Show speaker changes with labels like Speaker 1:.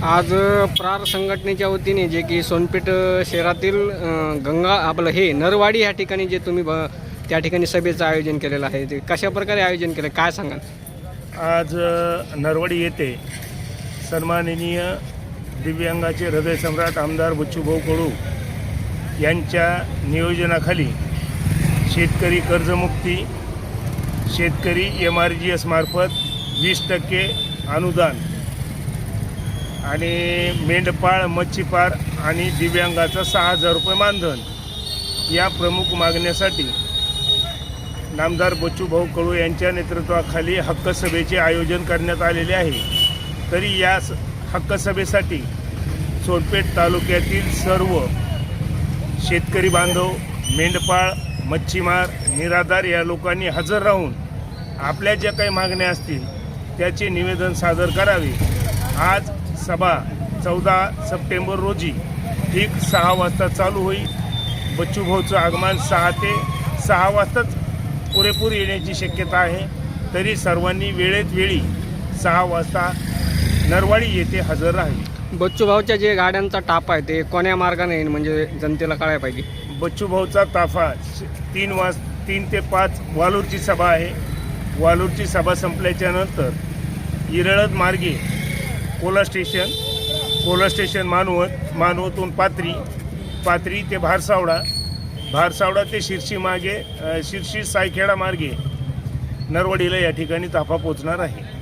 Speaker 1: आज प्रार संघटनेच्या वतीने जे की सोनपेठ शहरातील गंगा आपलं हे नरवाडी ह्या ठिकाणी जे तुम्ही ब- त्या ठिकाणी सभेचं आयोजन केलेलं आहे ते कशा प्रकारे आयोजन केलं काय सांगाल?
Speaker 2: आज नरवाडी नरवडी येथे सन्माननीय दिव्यांगाचे हृदयसम्राट आमदार बच्चूभाऊ कडू यांच्या नियोजनाखाली शेतकरी कर्जमुक्ती शेतकरी एम आर जी एसमार्फत वीस टक्के अनुदान आणि मेंढपाळ मच्छीपार आणि दिव्यांगाचा सहा हजार रुपये मानधन. या प्रमुख मागण्यासाठी नामदार बच्चूभाऊ कडू यांच्या नेतृत्वाखाली हक्क सभेचे आयोजन करण्यात आलेले आहे. तरी या स- हक्क सभेसाठी सोनपेठ तालुक्यातील सर्व शेतकरी बांधव मेंढपाळ मच्छीमार निराधार या लोकांनी हजर राहून आपल्या ज्या काही मागण्या असतील त्याचे निवेदन सादर करावे. आज सभा चौदा सप्टेंबर रोजी ठीक सहा वाजता चालू होईल. बच्चूभाऊचं आगमन सहा ते सहा वाजताच पुरेपूर येण्याची शक्यता आहे. तरी सर्वांनी वेळेत वेळी सहा वाजता नरवाडी येथे हजर राहील
Speaker 1: बच्चू भाऊच्या जे गाड्यांचा टाप आहे ते कोण्या मार्गाने येईल? म्हणजे जनतेला कळायला पाहिजे.
Speaker 2: बच्चूभाऊचा ताफा तीन वाज तीन ते पाच वालूरची सभा आहे. वालूरची सभा संपल्याच्या नंतर इरळद मार्गे कोला स्टेशन कोला स्टेशन मानवत मानवतून पात्री पात्री ते भारसावडा भारसावडा ते शिर्शी मागे शिर्शी सायखेडा मार्गे नरवडीला या ठिकाणी ताफा पोचणार आहे.